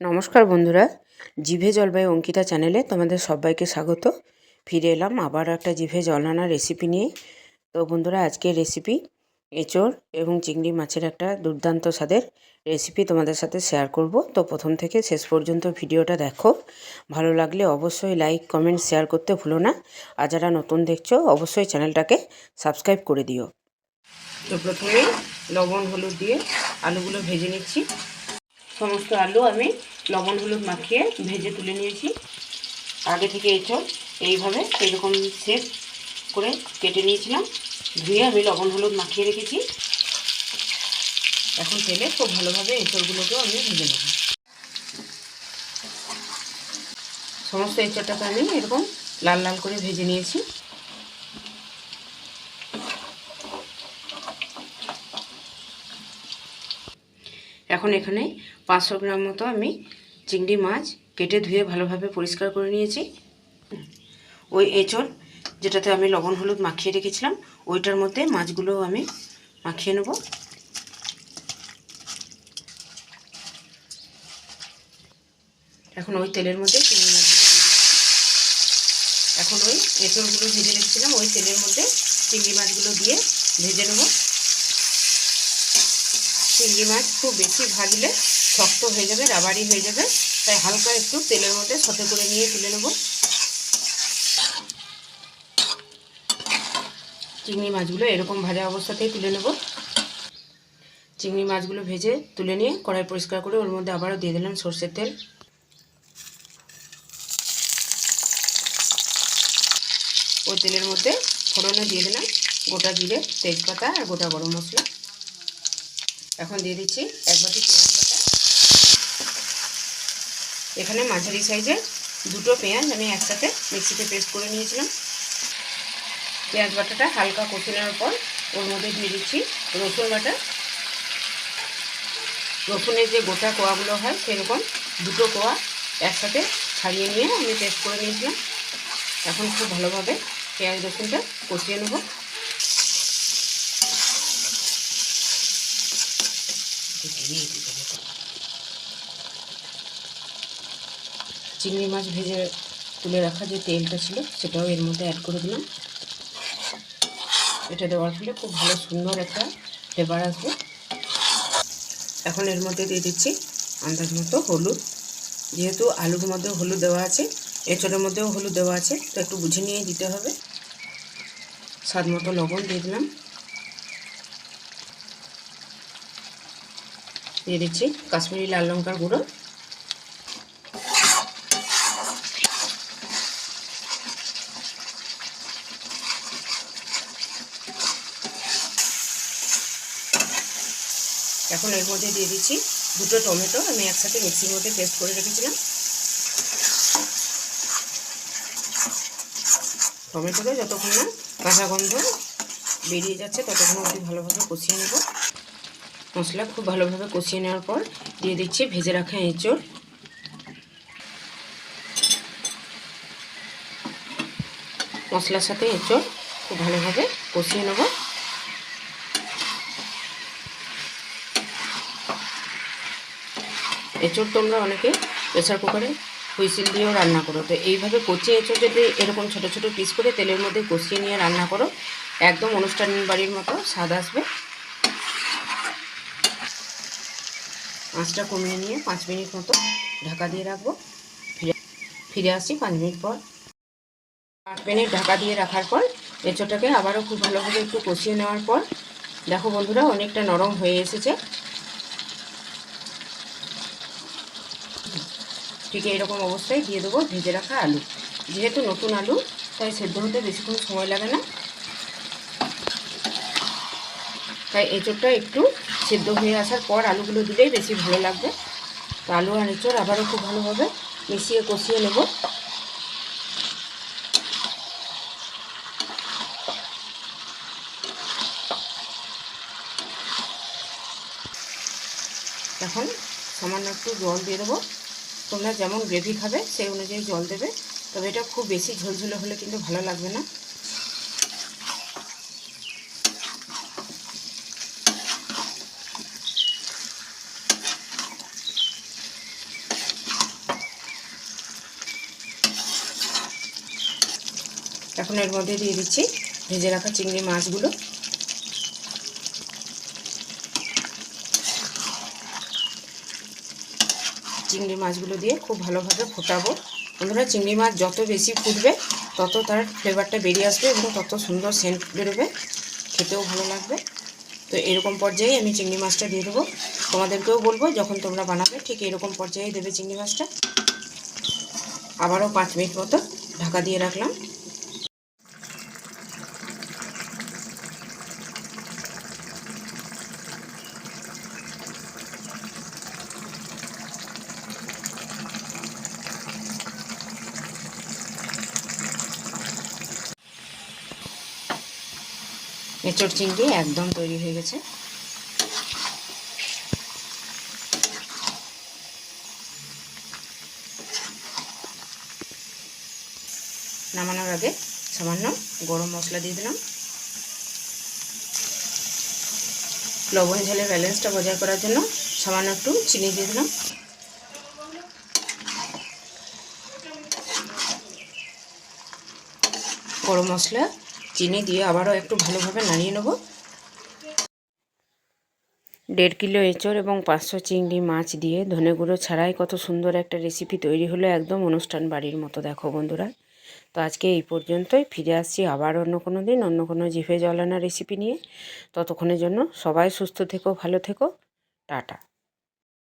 নমস্কার বন্ধুরা, জিভে জলবায়ু অঙ্কিতা চ্যানেলে তোমাদের সবাইকে স্বাগত। ফিরে এলাম আবার একটা জিভে জল আনা রেসিপি নিয়ে। তো বন্ধুরা, আজকের রেসিপি এঁচড় এবং চিংড়ি মাছের একটা দুর্দান্ত স্বাদের রেসিপি তোমাদের সাথে শেয়ার করব। তো প্রথম থেকে শেষ পর্যন্ত ভিডিওটা দেখো। ভালো লাগলে অবশ্যই লাইক কমেন্ট শেয়ার করতে ভুলো না। আর যারা নতুন দেখছ, অবশ্যই চ্যানেলটাকে সাবস্ক্রাইব করে দিও। তো প্রথমে লবণ, হলুদ দিয়ে আলুগুলো ভেজে নিচ্ছি। সমস্ত আলু আমি লবণ হলুদ মাখিয়ে ভেজে তুলে নিয়েছি। আগে থেকে এঁচড় এইভাবে এরকম শেপ করে কেটে নিয়েছিলাম। ধুয়ে আমি লবণ হলুদ মাখিয়ে রেখেছি। এখন তেলে খুব ভালোভাবে এঁচড়গুলোকেও আমি ভেজে নেব। সমস্ত এঁচড়টাকে আমি এরকম লাল লাল করে ভেজে নিয়েছি। এখন এখানে পাঁচশো গ্রাম মতো আমি চিংড়ি মাছ কেটে ধুয়ে ভালোভাবে পরিষ্কার করে নিয়েছি। ওই এঁচড় যেটাতে আমি লবণ হলুদ মাখিয়ে রেখেছিলাম, ওইটার মধ্যে মাছগুলো আমি মাখিয়ে নেব। এখন ওই তেলের মধ্যে চিংড়ি মাছগুলো এখন ওই এঁচড়গুলো ভেজে রেখেছিলাম, ওই তেলের মধ্যে চিংড়ি মাছগুলো দিয়ে ভেজে নেব। চিংড়ি মাছ খুব বেশি ভাজলে শক্ত হয়ে যাবে রাবারি হয়ে যাবে। তাই হালকা একটু তেলের মধ্যে সতে করে নিয়ে তুলে নেব। চিংড়ি মাছগুলো এরকম ভাজা অবস্থাতেই তুলে নেব। চিংড়ি মাছগুলো ভেজে তুলে নিয়ে কড়াই পরিষ্কার করে ওর মধ্যে আবারও দিয়ে দিলাম সর্ষের তেল। ওই তেলের মধ্যে ফোড়নে দিয়ে দিলাম গোটা জিরে, তেজপাতা আর গোটা গরম মশলা। এখন দিয়ে দিচ্ছি এক বাটি পেঁয়াজ বাটা। এখানে মাঝারি সাইজের দুটো পেঁয়াজ আমি একসাথে মিক্সিতে পেস্ট করে নিয়েছিলাম। পেঁয়াজ বাটাটা হালকা কষে নেওয়ার পর ওর মধ্যে দিয়ে দিচ্ছি রসুন বাটা। রসুনের যে গোটা কোয়াগুলো হয় সেরকম দুটো কোয়া একসাথে ছাড়িয়ে নিয়ে আমি পেস্ট করে নিয়েছিলাম। এখন খুব ভালোভাবে পেঁয়াজ রসুনটা কষিয়ে নেব। চিংড়ি মাছ ভেজে তুলে রাখা যে তেলটা ছিল, সেটাও এর মধ্যে অ্যাড করে দিলাম। এটা দেওয়ার ফলে খুব ভালো সুন্দর একটা ফ্লেভার আসবে। এখন এর মধ্যে দিয়ে দিচ্ছি আন্দাজ মতো হলুদ। যেহেতু আলুর মধ্যে হলুদ দেওয়া আছে এঁচড়ের মধ্যেও হলুদ দেওয়া আছে, তো একটু বুঝে নিয়ে দিতে হবে। স্বাদ মতো লবণ দিয়ে দিলাম। দিয়ে দিচ্ছি কাশ্মীরি লাল লঙ্কার গুঁড়ো। এখন এর মধ্যে দিয়ে দিচ্ছি দুটো টমেটো। আমি একসাথে মিক্সির মধ্যে পেস্ট করে রেখেছিলাম। টমেটোটা যতক্ষণ না কাঁচা গন্ধ বেরিয়ে যাচ্ছে, ততক্ষণ অবধি ভালোভাবে কষিয়ে নেব। মশলা খুব ভালোভাবে কষিয়ে নেওয়ার পর দিয়ে দিচ্ছি ভেজে রাখা এঁচড়। মশলার সাথে এঁচড় খুব ভালোভাবে কষিয়ে নেব। এঁচড় তোমরা অনেকে প্রেসার কুকারে হুইসিল দিয়েও রান্না করো। তো এইভাবে কচি এঁচড় যদি এরকম ছোট ছোট পিস করে তেলের মধ্যে কষিয়ে নিয়ে রান্না করো, একদম অনুষ্ঠান বাড়ির মতো স্বাদ আসবে। আঁচটা কমিয়ে নিয়ে পাঁচ মিনিট মতো ঢাকা দিয়ে রাখব। ফিরে ফিরে আসছি পাঁচ মিনিট পর। পাঁচ মিনিট ঢাকা দিয়ে রাখার পর এঁচোটাকে আবারও খুব ভালোভাবে একটু কষিয়ে নেওয়ার পর, দেখো বন্ধুরা অনেকটা নরম হয়ে এসেছে। ঠিক এইরকম অবস্থায় দিয়ে দেবো ভেজে রাখা আলু। যেহেতু নতুন আলু, তাই সেদ্ধ হতে বেশিক্ষণ সময় লাগে না। তাই এঁচোড়টা একটু সেদ্ধ হয়ে আসার পর আলুগুলো দিলেই বেশি ভালো লাগবে। তো আলু আর এঁচোড় আবারও খুব ভালোভাবে মিশিয়ে কষিয়ে নেব। এখন সামান্য একটু জল দিয়ে দেবো। তোমরা যেমন গ্রেভি খাবে সেই অনুযায়ী জল দেবে। তবে এটা খুব বেশি ঝোলঝোলে হলে কিন্তু ভালো লাগবে না। এখন এর মধ্যে দিয়ে দিচ্ছি ভেজে রাখা চিংড়ি মাছগুলো। চিংড়ি মাছগুলো দিয়ে খুব ভালোভাবে ফোটাবো। বন্ধুরা, চিংড়ি মাছ যত বেশি ফুটবে, তত তার ফ্লেভারটা বেরিয়ে আসবে এবং তত সুন্দর সেন্ট বেরোবে। খেতেও ভালো লাগবে। তো এরকম পর্যায়ে আমি চিংড়ি মাছটা দিয়ে দেবো। তোমাদেরকেও বলব, যখন তোমরা বানাবে, ঠিক এরকম পর্যায়ে দেবে চিংড়ি মাছটা। আবারও পাঁচ মিনিট মতো ঢাকা দিয়ে রাখলাম। এঁচড় চিংড়ি একদম তৈরি হয়ে গেছে। নামানোর আগে সামান্য গরম মশলা দিয়ে দিলাম। লবণ ঝালের ব্যালেন্সটা বজায় করার জন্য সামান্য একটু চিনি দিয়ে দিলাম। গরম মশলা চিনি দিয়ে আবারও একটু ভালোভাবে নাড়িয়ে নেব। দেড় কিলো এঁচড় এবং পাঁচশো চিংড়ি মাছ দিয়ে ধনে গুঁড়ো ছাড়াই কত সুন্দর একটা রেসিপি তৈরি হলো একদম অনুষ্ঠান বাড়ির মতো, দেখো বন্ধুরা। তো আজকে এই পর্যন্তই, ফিরে আসছি আবার অন্য কোনো দিন, অন্য কোনো জিভে জলানা রেসিপি নিয়ে। ততক্ষণের জন্য সবাই সুস্থ থেকো, ভালো থেকো। টাটা।